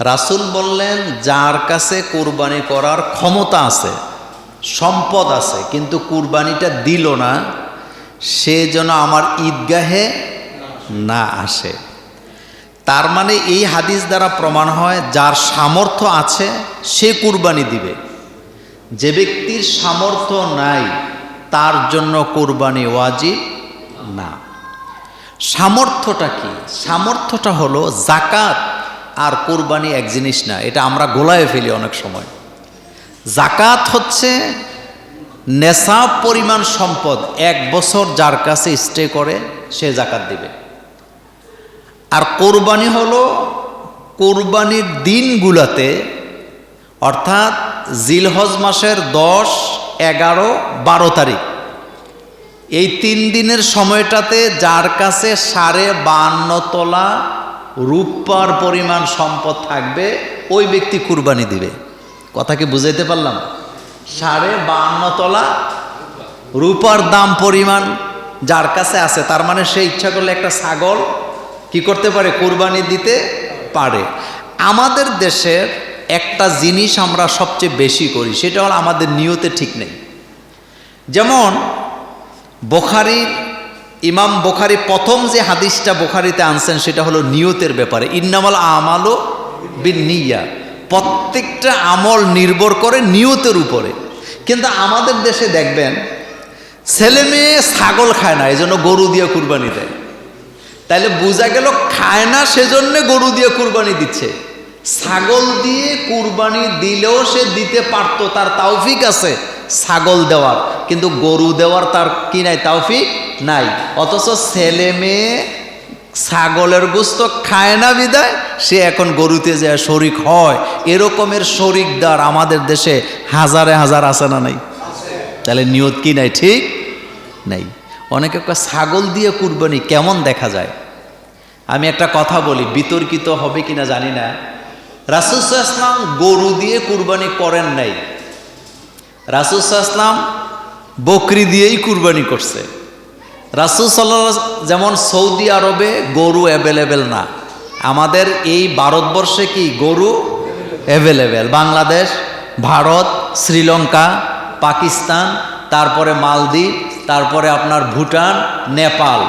রাসূল বললেন, যার কাছে কুরবানি করার ক্ষমতা আছে, সম্পদ আছে, কিন্তু কুরবানিটা দিল না, সে যেন আমার ঈদগাহে না আসে। তার মানে এই হাদিস দ্বারা প্রমাণ হয়, যার সামর্থ্য আছে, সে কুরবানি দিবে। যে ব্যক্তির সামর্থ্য নাই, তার জন্য কোরবানি ওয়াজিব না। সামর্থ্যটা কি? সামর্থ্যটা হলো জাকাত। আর কোরবানি এক জিনিস না, এটা আমরা গোলায় ফেলি অনেক সময়। জাকাত হচ্ছে নেশাব পরিমাণ সম্পদ এক বছর যার কাছে স্টে করে, সে জাকাত দিবে। আর কোরবানি হলো কোরবানির দিনগুলাতে, অর্থাৎ জিলহজ মাসের দশ, এগারো, বারো তারিখ। এই তিন দিনের সময়টাতে যার কাছে সাড়ে বান্ন তোলা রূপার পরিমাণ সম্পদ থাকবে, ওই ব্যক্তি কুরবানি দিবে। কথা কি বুঝাইতে পারলাম? সাড়ে বান্ন তোলা রূপার দাম পরিমাণ যার কাছে আছে, তার মানে সে ইচ্ছা করলে একটা ছাগল কি করতে পারে, কুরবানি দিতে পারে। আমাদের দেশের একটা জিনিস আমরা সবচেয়ে বেশি করি, সেটা হল আমাদের নিয়তে ঠিক নেই। যেমন, বোখারির ইমাম বোখারি প্রথম যে হাদিসটা বোখারিতে আনছেন, সেটা হলো নিয়তের ব্যাপারে। ইন্নামাল আমালও বিন নিয়া প্রত্যেকটা আমল নির্ভর করে নিয়তের উপরে। কিন্তু আমাদের দেশে দেখবেন, ছেলে মেয়ে ছাগল খায় না এই জন্য গরু দিয়ে কুরবানি দেয়। তাইলে বোঝা গেল খায় না, সেজন্য গরু দিয়ে কুরবানি দিচ্ছে। ছাগল দিয়ে কুরবানি দিলেও সে দিতে পারতো, তার তাওফিক আছে, ছাগল দেওয়ার। কিন্তু গরু দেওয়ার তার কি নাই, তাওফিক নাই। অথচ ছেলে মেয়ে ছাগলের গোস্ত খায় না বিদায়, সে এখন গরুতে যায় শরিক হয়। এরকমের শরিকদার আমাদের দেশে হাজারে হাজার আছে না নাই? তাহলে নিয়ত কি নাই? ঠিক নাই। অনেকে ছাগল দিয়ে কুরবানি কেমন দেখা যায়? আমি একটা কথা বলি, বিতর্কিত হবে কিনা জানি না। রাসুসাল্লাম গরু দিয়ে কুরবানি করেন নাই। রাসুসাল্লাম বকরি দিয়েই কুরবানি করছে। রাসুল সাল্লাহ যেমন সৌদি আরবে গরু অ্যাভেলেবেল না, আমাদের এই ভারতবর্ষে কি গরু অ্যাভেলেবেল বাংলাদেশ, ভারত, শ্রীলঙ্কা, পাকিস্তান, তারপরে মালদ্বীপ, তারপরে আপনার ভুটান, নেপাল,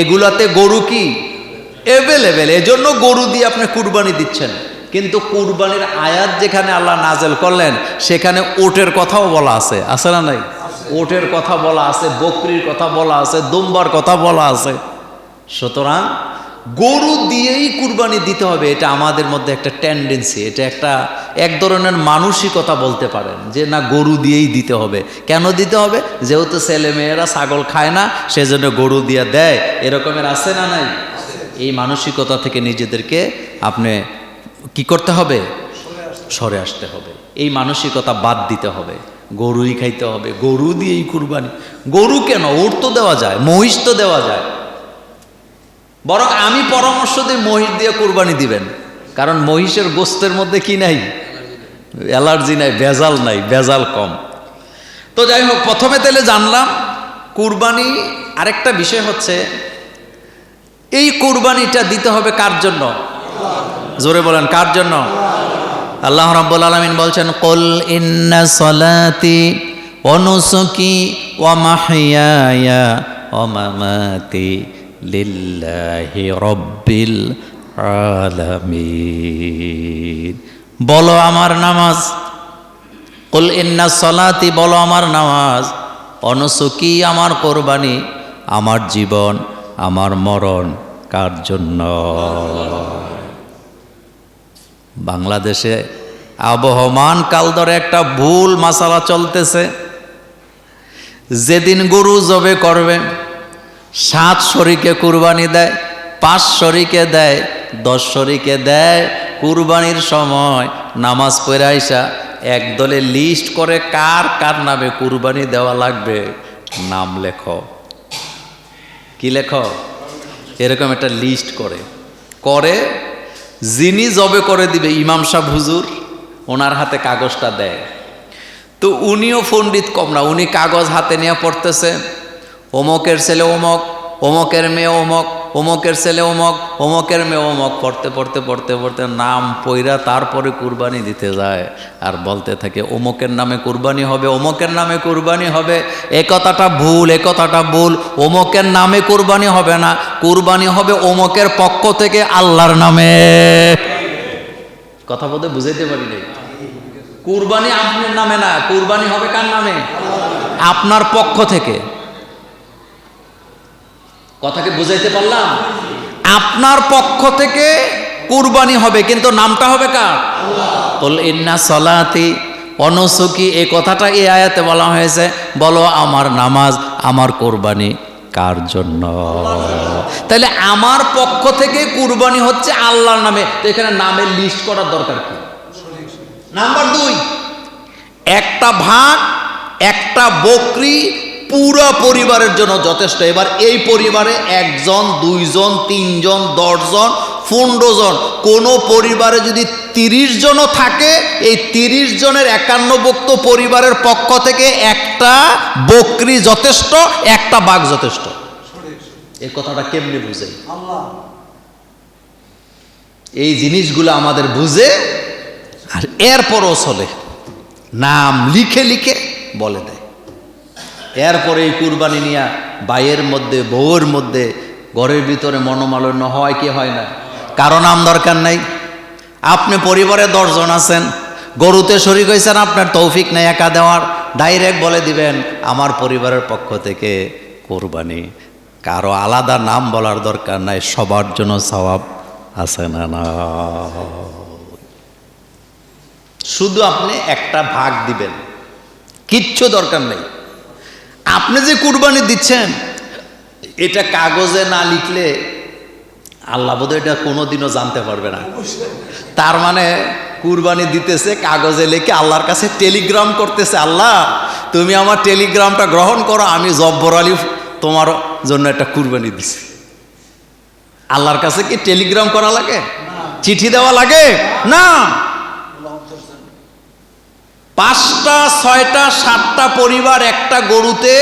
এগুলাতে গরু কি অ্যাভেলেবেল এজন্য গরু দিয়ে আপনি কুরবানি দিচ্ছেন। কিন্তু কুরবানির আয়াত যেখানে আল্লাহ নাজেল করলেন, সেখানে ওটের কথাও বলা আছে আছে না নাই? ওটের কথা বলা আছে, বকরির কথা বলা আছে, দুম্বার কথা বলা আছে। সুতরাং গরু দিয়েই কুরবানি দিতে হবে, এটা আমাদের মধ্যে একটা টেন্ডেন্সি এটা একটা এক ধরনের মানসিকতা বলতে পারেন, যে না, গরু দিয়েই দিতে হবে। কেন দিতে হবে? যেহেতু ছেলে মেয়েরা ছাগল খায় না, সেজন্য গরু দিয়ে দেয়। এরকমের আছে না নাই? এই মানসিকতা থেকে নিজেদেরকে আপনি কি করতে হবে? সরে আসতে হবে। এই মানসিকতা বাদ দিতে হবে। গরুই খাইতে হবে, গরু দিয়েই কুরবানি। গরু কেন? ওর তো দেওয়া যায়, মহিষ তো দেওয়া যায়। বরং আমি পরামর্শ দিই, মহিষ দিয়ে কুরবানি দিবেন। কারণ মহিষের গোস্তের মধ্যে কি নাই? অ্যালার্জি নাই, ভেজাল নাই, ভেজাল কম। তো যাই হোক, প্রথমে তাহলে জানলাম, কুরবানি আরেকটা বিষয় হচ্ছে, এই কুরবানিটা দিতে হবে কার জন্য? জোরে বলেন, কার জন্য? আল্লাহ রাব্বুল আলামিন বলছেন, কুল ইন্না সলাতি ওয়া নুসুকি ওয়া মাহইয়ায়া ওয়া মামাতি লিল্লাহি রাব্বিল আলামিন। বলো আমার নামাজ। কুল ইন্না সলাতি, বলো আমার নামাজ। অনুসুকি আমার কোরবানি, আমার জীবন, আমার মরণ কার জন্য? বাংলাদেশে আবহমান কাল ধরে একটা ভুল মাসালা চলতেছে। যেদিন গরু জবে করবে, সাত শরীকে কুরবানি দেয়, পাঁচ শরীকে দেয়, দশ শরীকে দেয়। কুরবানির সময় নামাজ পড়ে আইসা একদলে লিস্ট করে কার কার নামে কুরবানি দেওয়া লাগবে, নাম লেখ। কি লেখ? এরকম একটা লিস্ট করে। করে যিনি জবে করে দিবে, ইমাম সাহ হুজুর, ওনার হাতে কাগজটা দেয়। তো উনিও পণ্ডিত কম না, উনি কাগজ হাতে নিয়ে পড়তেছে, অমকের ছেলে অমক, অমকের মেয়ে অমক অমকের ছেলে অমক, অমকের মেয়ে অমক, পড়তে পড়তে পড়তে পড়তে নাম পইরা তারপরে কুরবানি দিতে যায়। আর বলতে থাকে, অমকের নামে কুরবানি হবে, অমকের নামে কুরবানি হবে। এ কথাটা ভুল, এ কথাটা ভুল। অমকের নামে কুরবানি হবে না, কুরবানি হবে অমকের পক্ষ থেকে আল্লাহর নামে। কথা বলতে বুঝাইতে পারি নাই। কুরবানি আপনার নামে না, কুরবানি হবে কার নামে? আপনার পক্ষ থেকে। কথাকে বুঝাইতে পারলাম? আপনার পক্ষ থেকে কুরবানি হবে কিন্তু নামটা হবে কার? বল ইন্না সলাতি অনসুকি এই কথাটা এই আয়াতে বলা হয়েছে বলো আমার নামাজ আমার কোরবানি কার জন্য? তাহলে আমার পক্ষ থেকে কুরবানি হচ্ছে আল্লাহর নামে তো এখানে নামের লিস্ট করার দরকার কি? নাম্বার দুই। একটা ভাগ একটা বকরি পুরো পরিবারের জন্য যথেষ্ট। এবার এই পরিবারে একজন দুইজন তিনজন দশজন পনেরো জন কোনো পরিবারে যদি তিরিশ জনও থাকে এই তিরিশ জনের একান্নভুক্ত পরিবারের পক্ষ থেকে একটা বকরি যথেষ্ট একটা বাঘ যথেষ্ট। এই কথাটা কেমনে বুঝে? এই জিনিসগুলো আমাদের বুঝে আর এরপরও চলে। নাম লিখে লিখে বলে দেয়। এরপরে এই কুরবানি নিয়া বাইয়ের মধ্যে, বউয়ের মধ্যে, ঘরের ভিতরে মনোমালিন্য হয় কি হয় না? কারণ নাম দরকার নাই। আপনি পরিবারে দশজন আছেন, গরুতে শরিক হয়েছেন আপনার তৌফিক নেই একা দেওয়ার। ডাইরেক্ট বলে দিবেন, আমার পরিবারের পক্ষ থেকে কোরবানি। কারও আলাদা নাম বলার দরকার নাই, সবার জন্য স্বভাব আছে না না? শুধু আপনি একটা ভাগ দিবেন, কিচ্ছু দরকার নেই। আপনি যে কুরবানি দিচ্ছেন, এটা কাগজে না লিখলে আল্লাহ বোধহয় এটা কোনোদিনও জানতে পারবে না। তার মানে কুরবানি দিতেছে, কাগজে লিখে আল্লাহর কাছে টেলিগ্রাম করতেছে, আল্লাহ, তুমি আমার টেলিগ্রামটা গ্রহণ করো, আমি জব্বর আলী তোমার জন্য একটা কুরবানি দিছি। আল্লাহর কাছে কি টেলিগ্রাম করা লাগে? চিঠি দেওয়া লাগে? না। পাঁচটা, ছয়টা, সাতটা পরিবার একটা গরুতে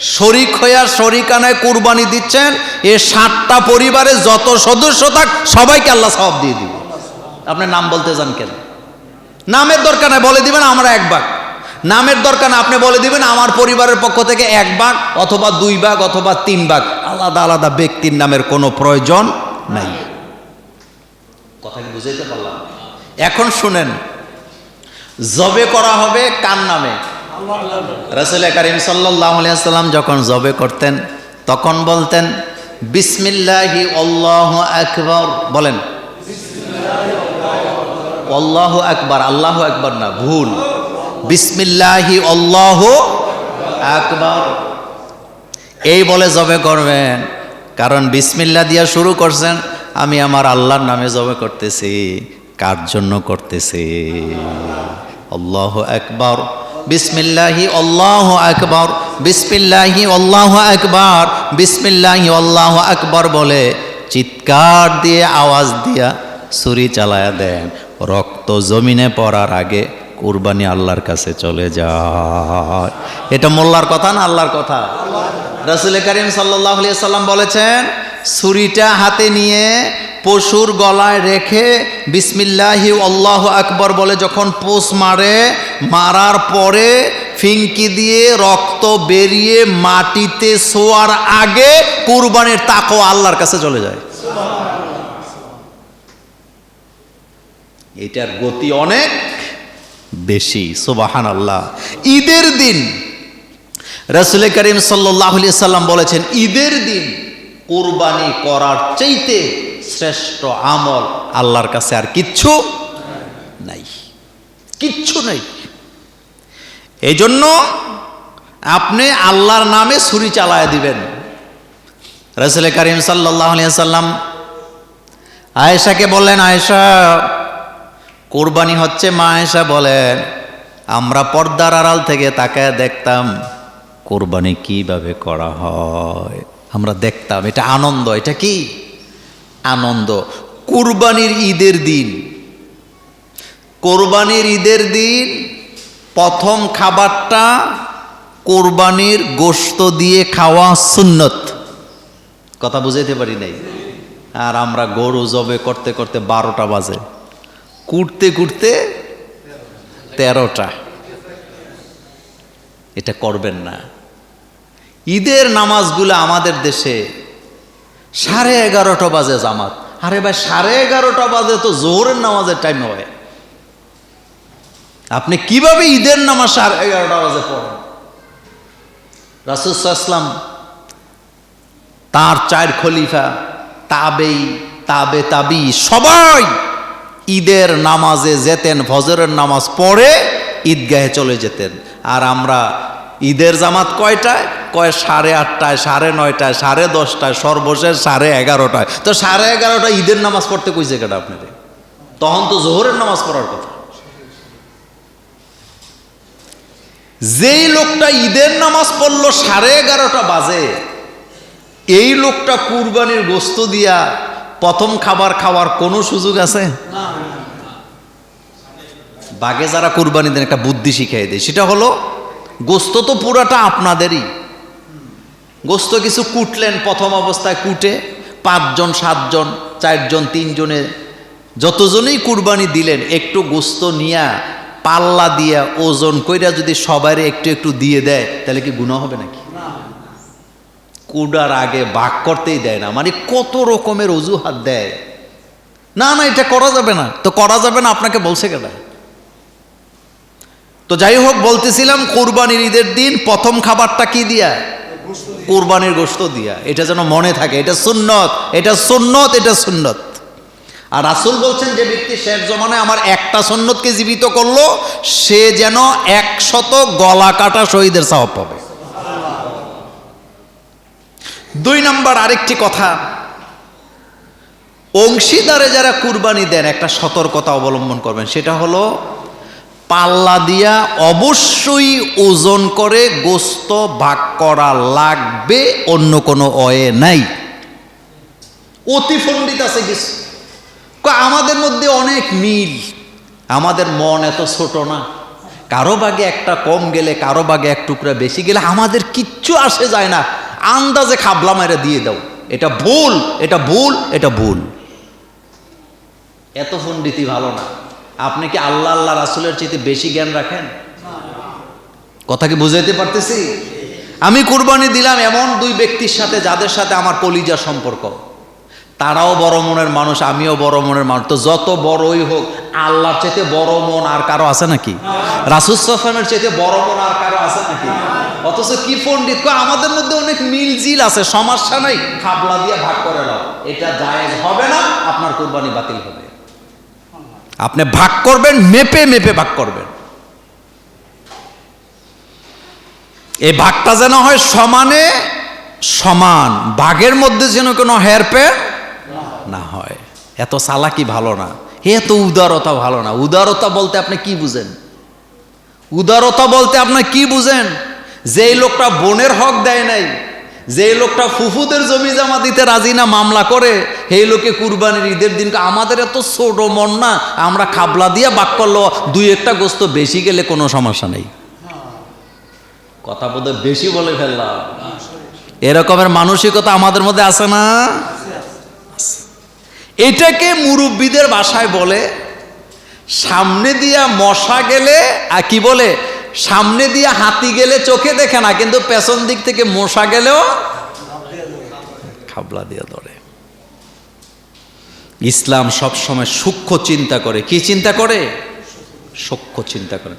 শরিক হইয়া শরিকানায় কুরবানি দিচ্ছেন। এ সাতটা পরিবারে যত সদস্য থাক, সবাইকে আল্লাহ সব দিয়ে দিবে। আপনি নাম বলতে যান কেন? নামের দরকার নাই, বলে দিবেন আমরা এক ভাগ। নামের দরকার না আপনি বলে দিবেন আমার পরিবারের পক্ষ থেকে এক ভাগ অথবা দুই ভাগ অথবা তিন ভাগ। আলাদা আলাদা ব্যক্তির নামের কোনো প্রয়োজন নাই। কথা বুঝাইতে পারলাম? এখন শুনেন জবে করা হবে কার নামে? রসুল করিম সাল্লাম যখন জবে করতেন তখন বলতেন বিসমিল্লাহি আল্লাহ আকবর। বলেন আল্লাহ আকবার। আল্লাহ আকবার না ভুল। বিসমিল্লাহি আল্লাহ আকবর। এই বলে জবে করবেন। কারণ বিসমিল্লা দিয়া শুরু করছেন আমি আমার আল্লাহর নামে জবে করতেছি। কার জন্য করতেছে? আল্লাহ আকবর। বিসমিল্লাহি, আল্লাহ আকবর। বিসমিল্লাহি, আল্লাহ আকবর। বিসমিল্লাহি, আল্লাহ আকবর বলে চিৎকার দিয়ে, আওয়াজ দিয়া ছুরি চালায়া দেন। রক্ত জমিনে পড়ার আগে কুরবানি আল্লাহর কাছে চলে যায়। এটা মোল্লার কথা না আল্লাহর কথা? রসুল করিম সাল্লাহ সাল্লাম বলেছেন, ছুরিটা হাতে নিয়ে পশুর গলায় রেখে বিসমিল্লাহি আল্লাহ আকবর বলে যখন পোষ মারে, মারার পরে ফিঙ্কি দিয়ে রক্ত বেরিয়ে মাটিতে শোয়ার আগে কুরবানির তাকও আল্লাহর কাছে চলে যায়। এটার গতি অনেক বেশি সুবাহান আল্লাহ ঈদের দিন রসুল করিম সাল্লাহ সাল্লাম বলেছেন, ঈদের দিন কোরবানি করার চাইতে শ্রেষ্ঠ আমল আল্লাহর কাছে আর কিচ্ছু নাই। কিচ্ছু নাই। এই জন্য আপনি আল্লাহর নামে ছুরি চালায় দিবেন। রসুল করিম সাল্লাম আয়েশাকে বললেন, আয়েশা, কোরবানি হচ্ছে, মা আয়েশা বলেন আমরা পর্দার আড়াল থেকে তাকায় দেখতাম কোরবানি কীভাবে করা হয়। আমরা দেখতাম, এটা আনন্দ, এটা কি? আনন্দ। কোরবানির ঈদের দিন। কোরবানির ঈদের দিন প্রথম খাবারটা কোরবানির গোস্ত দিয়ে খাওয়া সুন্নত। কথা বুঝাইতে পারি নাই? আর আমরা গরু জবে করতে করতে বারোটা বাজে। কুটতে কুটতে তেরোটা। এটা করবেন না। ঈদের নামাজগুলো আমাদের দেশে সাড়ে এগারোটা বাজে জামাত। আরে ভাই, সাড়ে এগারোটা বাজে তো জোহরের নামাজের টাইম হয় আপনি কীভাবে ঈদের নামাজ সাড়ে এগারোটা বাজে পড়েন? রাসুসাল্লাম তার চার খলিফা, তাবেই, তাবে, তাবি, সবাই ঈদের নামাজে যেতেন, ফজরের নামাজ পড়ে ঈদগাহে চলে যেতেন। আর আমরা ঈদের জামাত কয়টায়? কয় সাড়ে আটটায়, সাড়ে নয়টায়, সাড়ে দশটায়, সর্বশেষ সাড়ে এগারোটায়। তো সাড়ে এগারোটায় ঈদের নামাজ পড়তে কইছে কেটা আপনাদের তখন তো জোহরের নামাজ পড়ার কথা। যেই লোকটা ঈদের নামাজ পড়ল সাড়ে এগারোটা বাজে, এই লোকটা কুরবানির গোস্ত দিয়া প্রথম খাবার খাওয়ার কোনো সুযোগ আছে? বাগে যারা কুরবানি দেন, একটা বুদ্ধি শিখাই দেয় সেটা হলো, গোস্ত তো পুরাটা আপনাদেরই। গোস্ত কিছু কুটলেন প্রথম অবস্থায় কুটে, পাঁচজন, সাতজন, চারজন, তিনজনে, যতজনেই কুরবানি দিলেন, একটু গোস্ত নিয়া, পাল্লা দিয়া, ওজন কইরা যদি সবাই একটু একটু দিয়ে দেয়, তাহলে কি গুণা হবে নাকি? কুডার আগে বাক করতেই দেয় না মানে কত রকমের অজুহাত দেয়। না না, এটা করা যাবে না। তো করা যাবে না, আপনাকে বলছে কেন? তো যাই হোক, বলতেছিলাম, কোরবানির ঈদের দিন প্রথম খাবারটা কি দিয়া? কোরবানির গোস্ত দিয়া। এটা যেন মনে থাকে, এটা সুন্নত এটা সুন্নত এটা সুন্নত। আর রাসুল বলছেন যে ব্যক্তি শেষ জমানায় আমার একটা সুন্নতকে জীবিত করল, সে যেন একশত গলা কাটা শহীদের সাহব পাবে। দুই নম্বর আরেকটি কথা, অংশীদারে যারা কুরবানি দেন, একটা সতর্কতা অবলম্বন করবেন। সেটা হলো পাল্লা দিয়া অবশ্যই ওজন করে গোস্ত ভাগ করা লাগবে, অন্য কোনো অয়ে নাই। অতি পণ্ডিত আছে কিছু। আমাদের মধ্যে অনেক মিল। আমাদের মন এত ছোট না। কারও বাগে একটা কম গেলে, কারও বাগে এক টুকরা বেশি গেলে আমাদের কিচ্ছু আসে যায় না। আন্দাজে খাবলা মেরে দিয়ে দাও। এটা ভুল এটা ভুল এটা ভুল। এত পণ্ডিতই ভালো না। আপনি কি আল্লাহ আল্লাহ রাসুলের চেয়ে বেশি জ্ঞান রাখেন? কথা কি বুঝাইতে পারতেছি? আমি কুরবানি দিলাম এমন দুই ব্যক্তির সাথে যাদের সাথে আমার কলিজা সম্পর্ক। তারাও বড় মনের মানুষ, আমিও বড় মনের মানুষ। তো যত বড়ই হোক, আল্লাহর চাইতে বড় মন আর কারও আছে নাকি? রাসুসাফানের চাইতে বড় মন আর কারও আছে নাকি? অথচ কি পণ্ডিত আমাদের মধ্যে অনেক মিল জিল আছে সমস্যা নাই খাবলা দিয়ে ভাগ করে নাও। এটা জায়েজ হবে না, আপনার কোরবানি বাতিল হবে। আপনি ভাগ করবেন, মেপে মেপে ভাগ করবেন। এই ভাগটা যেন হয় সমানে সমান, ভাগের মধ্যে যেন কোনো হেরপের না হয়। এত চালাকি ভালো না, এত উদারতা ভালো না। উদারতা বলতে আপনি কি বুঝেন? উদারতা বলতে আপনি কি বুঝেন? যেই লোকটা বোনের হক দেয় নাই যেই লোকটা ফুফুদের জমি জমা দিতে রাজি না, মামলা করে, সেই লোকে কুরবানির ঈদের দিন আমাদের এত ছোট মন না, আমরা খাবলা দিয়ে বাক করল, দুই একটা গোস্ত বেশি গেলে কোনো সমস্যা নেই। কথা বোধহয় বেশি বলে ফেললাম। এরকমের মানসিকতা আমাদের মধ্যে আছে না? এটাকে মুরব্বীদের বাসায় বলে, সামনে দিয়া মশা গেলে, আর কি বলে? সামনে দিয়ে হাতি গেলে চোখে দেখে না, কিন্তু পেছন দিক থেকে মশা গেলেও খাবলা দিয়ে ধরে। ইসলাম সবসময় সূক্ষ্ম চিন্তা করে। কি চিন্তা করে? সূক্ষ্ম চিন্তা করে।